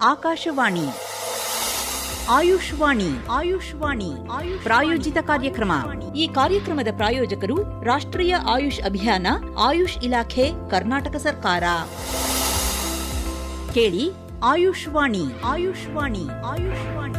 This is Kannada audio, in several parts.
ಆಕಾಶವಾಣಿ. ಆಯುಷ್ವಾಣಿ ಆಯುಷ್ವಾಣಿ ಆಯುಷ್ ಪ್ರಾಯೋಜಿತ ಕಾರ್ಯಕ್ರಮ. ಈ ಕಾರ್ಯಕ್ರಮದ ಪ್ರಾಯೋಜಕರು ರಾಷ್ಟ್ರೀಯ ಆಯುಷ್ ಅಭಿಯಾನ, ಆಯುಷ್ ಇಲಾಖೆ, ಕರ್ನಾಟಕ ಸರ್ಕಾರ. ಕೇಳಿ ಆಯುಷ್ವಾಣಿ ಆಯುಷ್ವಾಣಿ ಆಯುಷ್ವಾಣಿ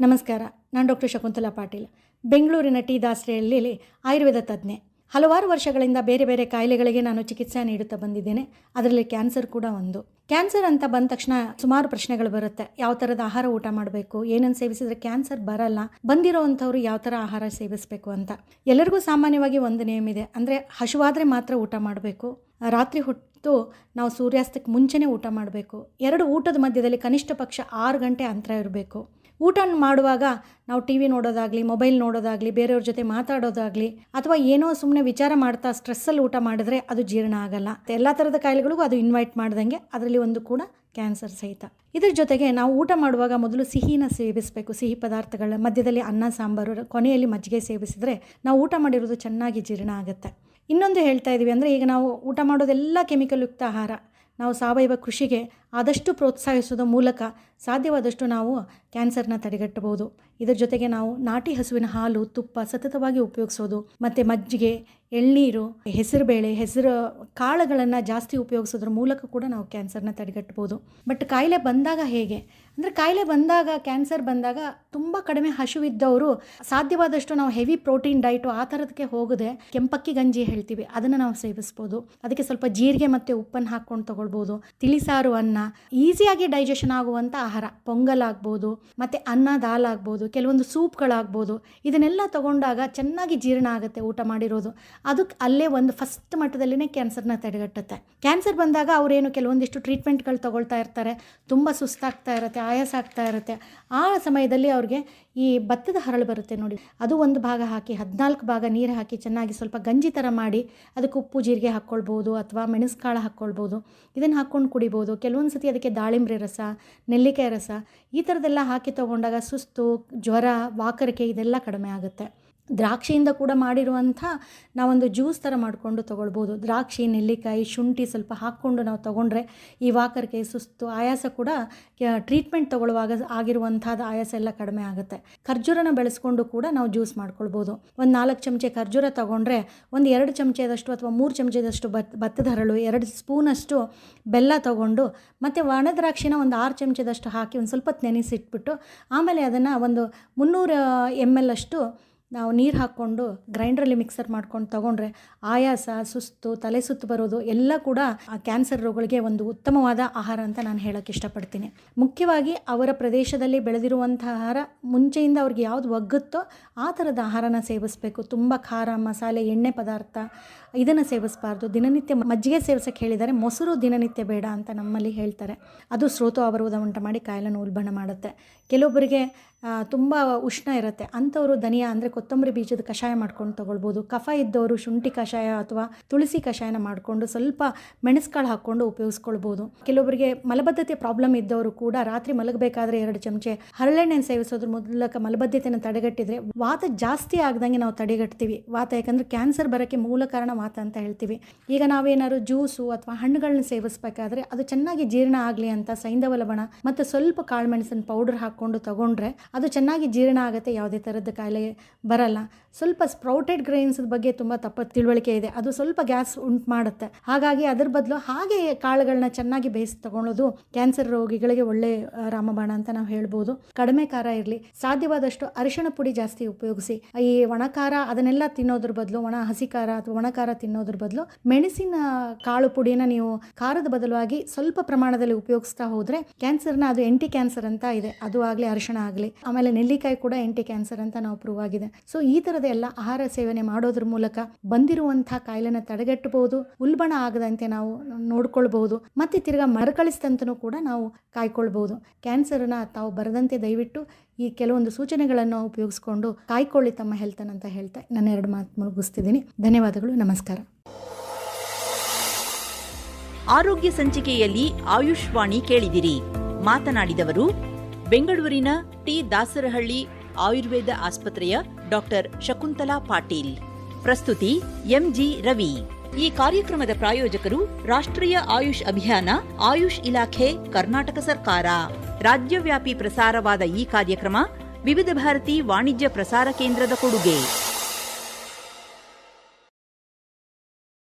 ನಮಸ್ಕಾರ, ನಾನು ಡಾಕ್ಟರ್ ಶಕುಂತಲಾ ಪಾಟೀಲ್. ಬೆಂಗಳೂರಿನ ಟಿ ದಾಸರಿಯಲ್ಲಿ ಆಯುರ್ವೇದ ತಜ್ಞೆ ಹಲವಾರು ವರ್ಷಗಳಿಂದ ಬೇರೆ ಬೇರೆ ಕಾಯಿಲೆಗಳಿಗೆ ನಾನು ಚಿಕಿತ್ಸೆ ನೀಡುತ್ತಾ ಬಂದಿದ್ದೇನೆ. ಅದರಲ್ಲಿ ಕ್ಯಾನ್ಸರ್ ಕೂಡ ಒಂದು. ಕ್ಯಾನ್ಸರ್ ಅಂತ ಬಂದ ತಕ್ಷಣ ಸುಮಾರು ಪ್ರಶ್ನೆಗಳು ಬರುತ್ತೆ. ಯಾವ ಥರದ ಆಹಾರ ಊಟ ಮಾಡಬೇಕು ಏನನ್ನು ಸೇವಿಸಿದ್ರೆ ಕ್ಯಾನ್ಸರ್ ಬರಲ್ಲ ಬಂದಿರೋವಂಥವ್ರು ಯಾವ ಥರ ಆಹಾರ ಸೇವಿಸಬೇಕು ಅಂತ. ಎಲ್ಲರಿಗೂ ಸಾಮಾನ್ಯವಾಗಿ ಒಂದು ನಿಯಮ ಇದೆ. ಅಂದರೆ ಹಸುವಾದರೆ ಮಾತ್ರ ಊಟ ಮಾಡಬೇಕು. ರಾತ್ರಿ ಹೊತ್ತು ನಾವು ಸೂರ್ಯಾಸ್ತಕ್ಕೆ ಮುಂಚೆನೇ ಊಟ ಮಾಡಬೇಕು. ಎರಡು ಊಟದ ಮಧ್ಯದಲ್ಲಿ ಕನಿಷ್ಠ ಪಕ್ಷ ಆರು ಗಂಟೆ ಅಂತರ ಇರಬೇಕು. ಊಟ ಮಾಡುವಾಗ ನಾವು ಟಿ ವಿ ನೋಡೋದಾಗಲಿ, ಮೊಬೈಲ್ ನೋಡೋದಾಗಲಿ, ಬೇರೆಯವ್ರ ಜೊತೆ ಮಾತಾಡೋದಾಗಲಿ, ಅಥವಾ ಏನೋ ಸುಮ್ಮನೆ ವಿಚಾರ ಮಾಡ್ತಾ ಸ್ಟ್ರೆಸ್ಸಲ್ಲಿ ಊಟ ಮಾಡಿದ್ರೆ ಅದು ಜೀರ್ಣ ಆಗಲ್ಲ. ಎಲ್ಲ ಥರದ ಕಾಯಿಲೆಗಳಿಗೂ ಅದು ಇನ್ವೈಟ್ ಮಾಡ್ದಂಗೆ ಅದರಲ್ಲಿ ಒಂದು ಕೂಡ ಕ್ಯಾನ್ಸರ್ ಸಹಿತ. ಇದ್ರ ಜೊತೆಗೆ ನಾವು ಊಟ ಮಾಡುವಾಗ ಮೊದಲು ಸಿಹಿನ ಸೇವಿಸಬೇಕು. ಸಿಹಿ ಪದಾರ್ಥಗಳ ಮಧ್ಯದಲ್ಲಿ ಅನ್ನ, ಸಾಂಬಾರು, ಕೊನೆಯಲ್ಲಿ ಮಜ್ಜಿಗೆ ಸೇವಿಸಿದರೆ ನಾವು ಊಟ ಮಾಡಿರೋದು ಚೆನ್ನಾಗಿ ಜೀರ್ಣ ಆಗುತ್ತೆ. ಇನ್ನೊಂದು ಹೇಳ್ತಾ ಇದ್ದೀವಿ ಅಂದರೆ ಈಗ ನಾವು ಊಟ ಮಾಡೋದೆಲ್ಲ ಕೆಮಿಕಲ್ ಯುಕ್ತ ಆಹಾರ. ನಾವು ಸಾವಯವ ಕೃಷಿಗೆ ಆದಷ್ಟು ಪ್ರೋತ್ಸಾಹಿಸೋದ್ರ ಮೂಲಕ ಸಾಧ್ಯವಾದಷ್ಟು ನಾವು ಕ್ಯಾನ್ಸರ್ನ ತಡೆಗಟ್ಟಬಹುದು. ಇದರ ಜೊತೆಗೆ ನಾವು ನಾಟಿ ಹಸುವಿನ ಹಾಲು, ತುಪ್ಪ ಸತತವಾಗಿ ಉಪಯೋಗಿಸೋದು, ಮತ್ತು ಮಜ್ಜಿಗೆ, ಎಳ್ನೀರು, ಹೆಸರುಬೇಳೆ, ಹೆಸರು, ಕಾಳುಗಳನ್ನು ಜಾಸ್ತಿ ಉಪಯೋಗಿಸೋದ್ರ ಮೂಲಕ ಕೂಡ ನಾವು ಕ್ಯಾನ್ಸರ್ನ ತಡೆಗಟ್ಟಬಹುದು. ಬಟ್ ಕಾಯಿಲೆ ಬಂದಾಗ ಹೇಗೆ? ಅಂದರೆ ಕಾಯಿಲೆ ಬಂದಾಗ, ಕ್ಯಾನ್ಸರ್ ಬಂದಾಗ ತುಂಬ ಕಡಿಮೆ ಹಸುವಿದ್ದವರು ಸಾಧ್ಯವಾದಷ್ಟು ನಾವು ಹೆವಿ ಪ್ರೋಟೀನ್ ಡೈಟು ಆ ಥರದಕ್ಕೆ ಹೋಗದೆ ಕೆಂಪಕ್ಕಿ ಗಂಜಿ ಹೇಳ್ತೀವಿ, ಅದನ್ನು ನಾವು ಸೇವಿಸ್ಬೋದು. ಅದಕ್ಕೆ ಸ್ವಲ್ಪ ಜೀರಿಗೆ ಮತ್ತು ಉಪ್ಪನ್ನು ಹಾಕ್ಕೊಂಡು ತಗೊಳ್ಬೋದು. ತಿಳಿಸಾರು ಅನ್ನ ಈಸಿಯಾಗಿ ಡೈಜೆಷನ್ ಆಗುವಂಥ ಆಹಾರ ಪೊಂಗಲ್ ಆಗ್ಬೋದು ಮತ್ತು ಅನ್ನ ದಾಲ್ ಆಗ್ಬೋದು ಕೆಲವೊಂದು ಸೂಪ್ಗಳಾಗ್ಬೋದು, ಇದನ್ನೆಲ್ಲ ತಗೊಂಡಾಗ ಚೆನ್ನಾಗಿ ಜೀರ್ಣ ಆಗುತ್ತೆ ಊಟ ಮಾಡಿರೋದು. ಅದಕ್ಕೆ ಅಲ್ಲೇ ಒಂದು ಫಸ್ಟ್ ಮಟ್ಟದಲ್ಲಿನೇ ಕ್ಯಾನ್ಸರ್ನ ತಡೆಗಟ್ಟುತ್ತೆ. ಕ್ಯಾನ್ಸರ್ ಬಂದಾಗ ಅವರೇನು ಕೆಲವೊಂದಿಷ್ಟು ಟ್ರೀಟ್ಮೆಂಟ್ಗಳು ತಗೊಳ್ತಾ ಇರ್ತಾರೆ, ತುಂಬ ಸುಸ್ತಾಗ್ತಾ ಇರುತ್ತೆ, ಆಯಾಸ ಆಗ್ತಾ ಇರುತ್ತೆ. ಆ ಸಮಯದಲ್ಲಿ ಅವ್ರಿಗೆ ಈ ಭತ್ತದ ಹರಳು ಬರುತ್ತೆ ನೋಡಿ. ಅದು ಒಂದು ಭಾಗ ಹಾಕಿ, ಹದಿನಾಲ್ಕು ಭಾಗ ನೀರು ಹಾಕಿ ಚೆನ್ನಾಗಿ ಸ್ವಲ್ಪ ಗಂಜಿ ಥರ ಮಾಡಿ, ಅದಕ್ಕೆ ಉಪ್ಪು, ಜೀರಿಗೆ ಹಾಕ್ಕೊಳ್ಬೋದು ಅಥವಾ ಮೆಣಸುಕಾಳು ಹಾಕ್ಕೊಳ್ಬೋದು. ಇದನ್ನು ಹಾಕ್ಕೊಂಡು ಕುಡಿಬೋದು. ಕೆಲವೊಂದು ಸತಿ ಅದಕ್ಕೆ ದಾಳಿಂಬ್ರೆ ರಸ, ನೆಲ್ಲಿಕಾಯಿ ರಸ ಈ ಥರದ್ದೆಲ್ಲ ಹಾಕಿ ತೊಗೊಂಡಾಗ ಸುಸ್ತು, ಜ್ವರ, ವಾಕರಿಕೆ ಇದೆಲ್ಲ ಕಡಿಮೆ ಆಗುತ್ತೆ. ದ್ರಾಕ್ಷಿಯಿಂದ ಕೂಡ ಮಾಡಿರುವಂಥ ನಾವೊಂದು ಜ್ಯೂಸ್ ಥರ ಮಾಡಿಕೊಂಡು ತೊಗೊಳ್ಬೋದು. ದ್ರಾಕ್ಷಿ, ನೆಲ್ಲಿಕಾಯಿ, ಶುಂಠಿ ಸ್ವಲ್ಪ ಹಾಕ್ಕೊಂಡು ನಾವು ತೊಗೊಂಡ್ರೆ ಈ ವಾಕರ್ಕೆ ಸುಸ್ತು, ಆಯಾಸ ಕೂಡ ಟ್ರೀಟ್ಮೆಂಟ್ ತೊಗೊಳ್ಳುವಾಗ ಆಗಿರುವಂಥದ್ದು ಆಯಾಸ ಎಲ್ಲ ಕಡಿಮೆ ಆಗುತ್ತೆ. ಖರ್ಜೂರನ ಬೆಳೆಸ್ಕೊಂಡು ಕೂಡ ನಾವು ಜ್ಯೂಸ್ ಮಾಡ್ಕೊಳ್ಬೋದು. ಒಂದು ನಾಲ್ಕು ಚಮಚೆ ಖರ್ಜೂರ ತೊಗೊಂಡ್ರೆ ಒಂದು ಎರಡು ಚಮಚದಷ್ಟು ಅಥವಾ ಮೂರು ಚಮಚದಷ್ಟು ಬತ್, ಭತ್ತದ ಹರಳು, ಎರಡು ಸ್ಪೂನಷ್ಟು ಬೆಲ್ಲ ತೊಗೊಂಡು ಮತ್ತು ಒಣ ದ್ರಾಕ್ಷಿನ ಒಂದು ಆರು ಚಮಚದಷ್ಟು ಹಾಕಿ ಒಂದು ಸ್ವಲ್ಪ ನೆನೆಸಿಟ್ಬಿಟ್ಟು ಆಮೇಲೆ ಅದನ್ನು ಒಂದು ಮುನ್ನೂರು ಎಂ ಎಲ್ ಅಷ್ಟು ನಾವು ನೀರು ಹಾಕ್ಕೊಂಡು ಗ್ರೈಂಡ್ರಲ್ಲಿ ಮಿಕ್ಸರ್ ಮಾಡ್ಕೊಂಡು ತೊಗೊಂಡ್ರೆ ಆಯಾಸ, ಸುಸ್ತು, ತಲೆ ಸುತ್ತು ಬರೋದು ಎಲ್ಲ ಕೂಡ ಆ ಕ್ಯಾನ್ಸರ್ ರೋಗಗಳಿಗೆ ಒಂದು ಉತ್ತಮವಾದ ಆಹಾರ ಅಂತ ನಾನು ಹೇಳೋಕ್ಕೆ ಇಷ್ಟಪಡ್ತೀನಿ. ಮುಖ್ಯವಾಗಿ ಅವರ ಪ್ರದೇಶದಲ್ಲಿ ಬೆಳೆದಿರುವಂಥ ಆಹಾರ, ಮುಂಚೆಯಿಂದ ಅವ್ರಿಗೆ ಯಾವುದು ಒಗ್ಗುತ್ತೋ ಆ ಥರದ ಆಹಾರನ ಸೇವಿಸಬೇಕು. ತುಂಬ ಖಾರ, ಮಸಾಲೆ, ಎಣ್ಣೆ ಪದಾರ್ಥ ಇದನ್ನು ಸೇವಿಸಬಾರ್ದು. ದಿನನಿತ್ಯ ಮಜ್ಜಿಗೆ ಸೇವಿಸೋಕ್ಕೆ ಹೇಳಿದರೆ ಮೊಸರು ದಿನನಿತ್ಯ ಬೇಡ ಅಂತ ನಮ್ಮಲ್ಲಿ ಹೇಳ್ತಾರೆ. ಅದು ಸ್ರೋತು ಅವರೋಧ ಉಂಟು ಮಾಡಿ ಕಾಯಿಲೆ ಉಲ್ಬಣ ಮಾಡುತ್ತೆ. ಕೆಲವೊಬ್ಬರಿಗೆ ತುಂಬ ಉಷ್ಣ ಇರುತ್ತೆ. ಅಂಥವರು ಧನಿಯಾ ಅಂದರೆ ಕೊತ್ತಂಬರಿ ಬೀಜದ ಕಷಾಯ ಮಾಡ್ಕೊಂಡು ತೊಗೊಳ್ಬೋದು. ಕಫ ಇದ್ದವರು ಶುಂಠಿ ಕಷಾಯ ಅಥವಾ ತುಳಸಿ ಕಷಾಯನ ಮಾಡಿಕೊಂಡು ಸ್ವಲ್ಪ ಮೆಣಸುಕಾಳು ಹಾಕ್ಕೊಂಡು ಉಪಯೋಗಿಸ್ಕೊಳ್ಬೋದು. ಕೆಲವೊಬ್ಬರಿಗೆ ಮಲಬದ್ಧತೆ ಪ್ರಾಬ್ಲಮ್ ಇದ್ದವರು ಕೂಡ ರಾತ್ರಿ ಮಲಗಬೇಕಾದ್ರೆ ಎರಡು ಚಮಚೆ ಹರಳೆಣ್ಣೆ ಸೇವಿಸೋದ್ರ ಮೂಲಕ ಮಲಬದ್ಧತೆಯನ್ನು ತಡೆಗಟ್ಟಿದ್ರೆ ವಾತ ಜಾಸ್ತಿ ಆಗ್ದಂಗೆ ನಾವು ತಡೆಗಟ್ತೀವಿ. ವಾತ ಯಾಕಂದರೆ ಕ್ಯಾನ್ಸರ್ ಬರೋಕ್ಕೆ ಮೂಲ ಕಾರಣ ವಾತ ಅಂತ ಹೇಳ್ತೀವಿ. ಈಗ ನಾವೇನಾದ್ರು ಜ್ಯೂಸು ಅಥವಾ ಹಣ್ಣುಗಳನ್ನ ಸೇವಿಸಬೇಕಾದ್ರೆ ಅದು ಚೆನ್ನಾಗಿ ಜೀರ್ಣ ಆಗಲಿ ಅಂತ ಸೈಂಧವ ಲವಣ ಮತ್ತು ಸ್ವಲ್ಪ ಕಾಳುಮೆಣಸಿನ ಪೌಡರ್ ಹಾಕ್ಕೊಂಡು ತಗೊಂಡ್ರೆ ಅದು ಚೆನ್ನಾಗಿ ಜೀರ್ಣ ಆಗುತ್ತೆ, ಯಾವುದೇ ಥರದ ಕಾಯಿಲೆ ಬರಲ್ಲ. ಸ್ವಲ್ಪ ಸ್ಪ್ರೌಟೆಡ್ ಗ್ರೈನ್ಸ್ ಬಗ್ಗೆ ತುಂಬ ತಪ್ಪ ತಿಳುವಳಿಕೆ ಇದೆ. ಅದು ಸ್ವಲ್ಪ ಗ್ಯಾಸ್ ಉಂಟು ಮಾಡುತ್ತೆ. ಹಾಗಾಗಿ ಅದ್ರ ಬದಲು ಹಾಗೆ ಕಾಳುಗಳನ್ನ ಚೆನ್ನಾಗಿ ಬೇಯಿಸಿ ತಗೊಳ್ಳೋದು ಕ್ಯಾನ್ಸರ್ ರೋಗಿಗಳಿಗೆ ಒಳ್ಳೆ ರಾಮಬಾಣ ಅಂತ ನಾವು ಹೇಳ್ಬೋದು. ಕಡಿಮೆ ಖಾರ ಇರಲಿ. ಸಾಧ್ಯವಾದಷ್ಟು ಅರಿಶಿಣ ಪುಡಿ ಜಾಸ್ತಿ ಉಪಯೋಗಿಸಿ. ಈ ಒಣ ಖಾರ ಅದನ್ನೆಲ್ಲ ತಿನ್ನೋದ್ರ ಬದಲು, ಒಣ ಹಸಿ ಖಾರ ಅಥವಾ ಒಣ ಖಾರ ತಿನ್ನೋದ್ರ ಬದಲು ಮೆಣಸಿನ ಕಾಳು ಪುಡಿನ ನೀವು ಖಾರದ ಬದಲಾಗಿ ಸ್ವಲ್ಪ ಪ್ರಮಾಣದಲ್ಲಿ ಉಪಯೋಗಿಸ್ತಾ ಹೋದ್ರೆ ಕ್ಯಾನ್ಸರ್ನ ಅದು ಎಂಟಿ ಕ್ಯಾನ್ಸರ್ ಅಂತ ಇದೆ. ಅದು ಆಗಲಿ, ಅರಿಶಿಣ ಆಗಲಿ. ಆಮೇಲೆ ನೆಲ್ಲಿಕಾಯಿ ಕೂಡ ಎಂಟಿ ಕ್ಯಾನ್ಸರ್ ಅಂತ ನಾವು ಪ್ರೂವ್ ಆಗಿದೆ. ಸೊ ಈ ಥರದ ಎಲ್ಲ ಆಹಾರ ಸೇವನೆ ಮಾಡೋದ್ರ ಮೂಲಕ ಬಂದಿರುವಂಥ ಕಾಯಿಲೆನ ತಡೆಗಟ್ಟಬಹುದು, ಉಲ್ಬಣ ಆಗದಂತೆ ನಾವು ನೋಡ್ಕೊಳ್ಬಹುದು, ಮತ್ತೆ ತಿರ್ಗಾ ಮರುಕಳಿಸಿದಂತನೂ ಕೂಡ ನಾವು ಕಾಯ್ಕೊಳ್ಬಹುದು. ಕ್ಯಾನ್ಸರ್ನ ತಾವು ಬರದಂತೆ ದಯವಿಟ್ಟು ಈ ಕೆಲವೊಂದು ಸೂಚನೆಗಳನ್ನು ಉಪಯೋಗಿಸ್ಕೊಂಡು ಕಾಯ್ಕೊಳ್ಳಿ ತಮ್ಮ ಹೆಲ್ತನ್ ಅಂತ ಹೇಳ್ತಾ ನಾನು ಎರಡು ಮಾತು ಮುಗಿಸ್ತಿದ್ದೀನಿ. ಧನ್ಯವಾದಗಳು, ನಮಸ್ಕಾರ. ಆರೋಗ್ಯ ಸಂಚಿಕೆಯಲ್ಲಿ ಆಯುಷ್ವಾಣಿ ಕೇಳಿದಿರಿ. ಮಾತನಾಡಿದವರು ಬೆಂಗಳೂರಿನ ಟಿ ದಾಸರಹಳ್ಳಿ ಆಯುರ್ವೇದ ಆಸ್ಪತ್ರೆಯ ಡಾಕ್ಟರ್ ಶಕುಂತಲಾ ಪಾಟೀಲ್. ಪ್ರಸ್ತುತಿ ಎಂಜಿ ರವಿ. ಈ ಕಾರ್ಯಕ್ರಮದ ಪ್ರಾಯೋಜಕರು ರಾಷ್ಟ್ರೀಯ ಆಯುಷ್ ಅಭಿಯಾನ, ಆಯುಷ್ ಇಲಾಖೆ, ಕರ್ನಾಟಕ ಸರ್ಕಾರ. ರಾಜ್ಯವ್ಯಾಪಿ ಪ್ರಸಾರವಾದ ಈ ಕಾರ್ಯಕ್ರಮ ವಿವಿಧ ಭಾರತಿ ವಾಣಿಜ್ಯ ಪ್ರಸಾರ ಕೇಂದ್ರದ ಕೊಡುಗೆ.